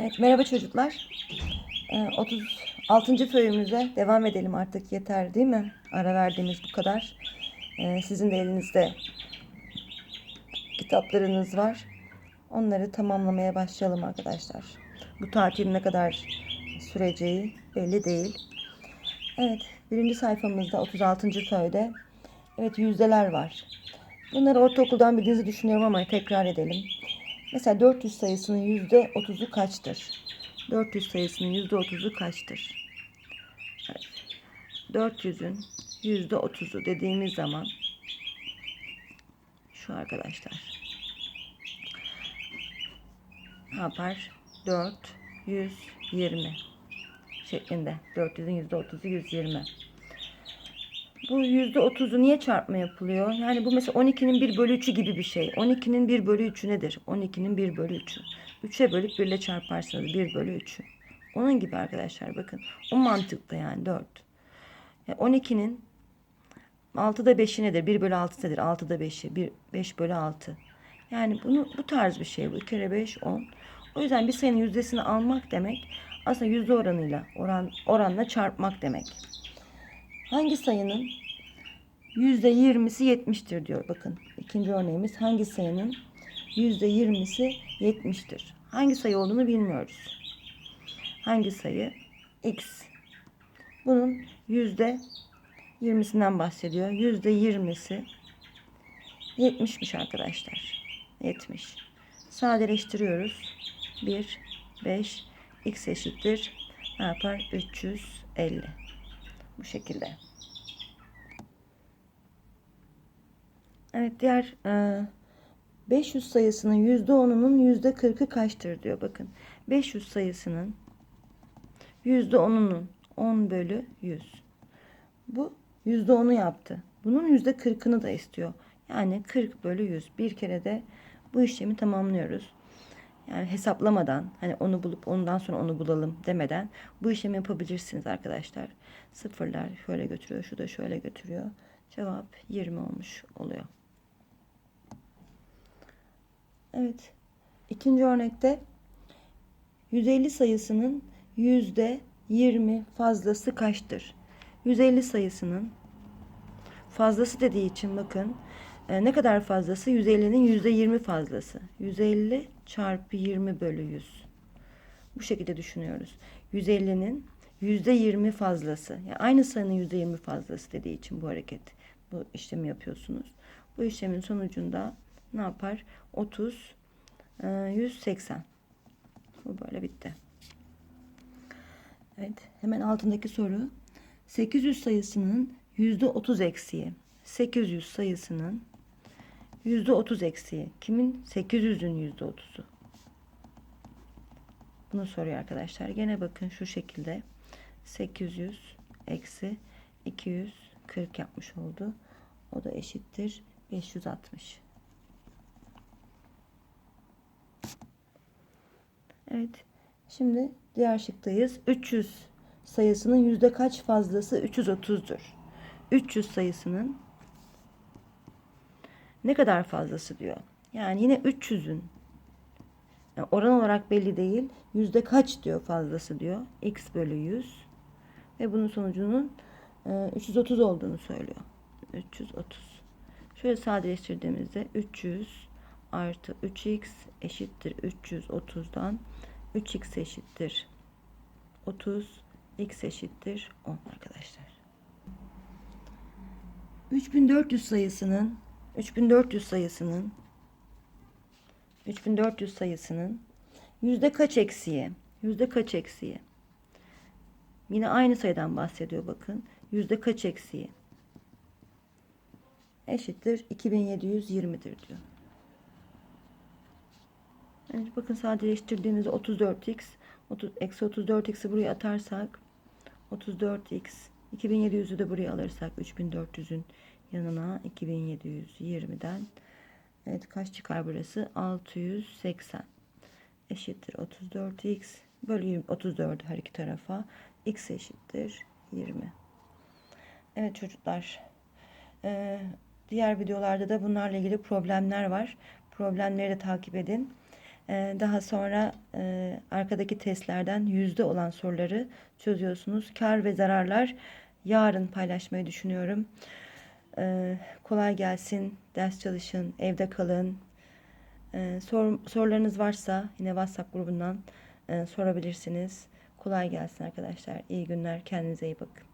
Evet, merhaba çocuklar. Ee, 36. föyümüze devam edelim artık yeter değil mi? Ara verdiğimiz bu kadar. Ee, sizin de elinizde kitaplarınız var. Onları tamamlamaya başlayalım arkadaşlar. Bu tatil ne kadar süreceği belli değil. Evet, birinci sayfamızda 36. föyde evet yüzdeler var. Bunları ortaokuldan bildiğinizi düşünüyorum ama tekrar edelim. Mesela 400 sayısının yüzde 30'u kaçtır? 400 sayısının yüzde 30'u kaçtır? Evet. 400'ün yüzde 30'u dediğimiz zaman şu arkadaşlar ne yapar? 4 120 şeklinde. 400'ün yüzde 30'u 120. Bu yüzde otuzu niye çarpma yapılıyor? Yani bu mesela 12'nin 1 bölü 3'ü gibi bir şey. 12'nin 1 bölü 3'ü nedir? 12'nin 1 bölü 3'ü. 3'e bölüp 1 ile çarparsanız 1 bölü 3'ü. Onun gibi arkadaşlar bakın. O mantıkta yani 4. Yani 12'nin 6'da 5'i nedir? 1 bölü 6 nedir? 6'da 5'i. 1, 5 bölü 6. Yani bunu bu tarz bir şey bu. 2 kere 5 10. O yüzden bir sayının yüzdesini almak demek aslında yüzde oranıyla oran oranla çarpmak demek. Hangi sayının yüzde yirmisi yetmiştir diyor. Bakın ikinci örneğimiz hangi sayının yüzde yirmisi yetmiştir. Hangi sayı olduğunu bilmiyoruz. Hangi sayı? X. Bunun yüzde yirmisinden bahsediyor. Yüzde yirmisi yetmişmiş arkadaşlar. Yetmiş. Sadeleştiriyoruz. 1, 5, x eşittir. Ne yapar? 350. Bu şekilde. Evet diğer e, 500 sayısının %10'unun %40'ı kaçtır diyor bakın. 500 sayısının %10'unun 10 bölü 100. Bu %10'u yaptı. Bunun %40'ını da istiyor. Yani 40 bölü 100. Bir kere de bu işlemi tamamlıyoruz. Yani hesaplamadan hani onu bulup ondan sonra onu bulalım demeden bu işlemi yapabilirsiniz arkadaşlar. Sıfırlar şöyle götürüyor, şu da şöyle götürüyor. Cevap 20 olmuş oluyor. Evet. İkinci örnekte 150 sayısının yüzde 20 fazlası kaçtır? 150 sayısının fazlası dediği için bakın e, ne kadar fazlası? 150'nin yüzde 20 fazlası. 150 çarpı 20 bölü 100. Bu şekilde düşünüyoruz. 150'nin yüzde 20 fazlası. Yani aynı sayının yüzde 20 fazlası dediği için bu hareket. Bu işlemi yapıyorsunuz. Bu işlemin sonucunda ne yapar? 30 e, 180. Bu böyle bitti. Evet. Hemen altındaki soru. 800 sayısının yüzde 30 eksiği. 800 sayısının 30 eksiği. Kimin? 800'ün yüzde 30'u. Bunu soruyor arkadaşlar. Gene bakın şu şekilde. 800 eksi 240 yapmış oldu. O da eşittir 560. Evet. Şimdi diğer şıktayız. 300 sayısının yüzde kaç fazlası 330'dur? 300 sayısının ne kadar fazlası diyor. Yani yine 300'ün yani oran olarak belli değil. Yüzde kaç diyor fazlası diyor. X bölü 100. Ve bunun sonucunun e, 330 olduğunu söylüyor. 330. Şöyle sadeleştirdiğimizde 300 artı 3x eşittir 330'dan 3x eşittir 30 x eşittir 10 arkadaşlar. 3400 sayısının 3400 sayısının 3400 sayısının yüzde kaç eksiği? Yüzde kaç eksiği? Yine aynı sayıdan bahsediyor bakın. Yüzde kaç eksiği? Eşittir 2720'dir diyor. Evet, bakın sadeleştirdiğimizde 34x 30, eksi 34x'i buraya atarsak 34x 2700'ü de buraya alırsak 3400'ün yanına 2720'den evet kaç çıkar burası? 680 eşittir 34x bölü 20, 34 her iki tarafa x eşittir 20 evet çocuklar ee, diğer videolarda da bunlarla ilgili problemler var. Problemleri de takip edin. Ee, daha sonra e, arkadaki testlerden yüzde olan soruları çözüyorsunuz. Kar ve zararlar yarın paylaşmayı düşünüyorum. Ee, kolay gelsin, ders çalışın, evde kalın. Ee, sor, sorularınız varsa yine WhatsApp grubundan e, sorabilirsiniz. Kolay gelsin arkadaşlar. İyi günler. Kendinize iyi bakın.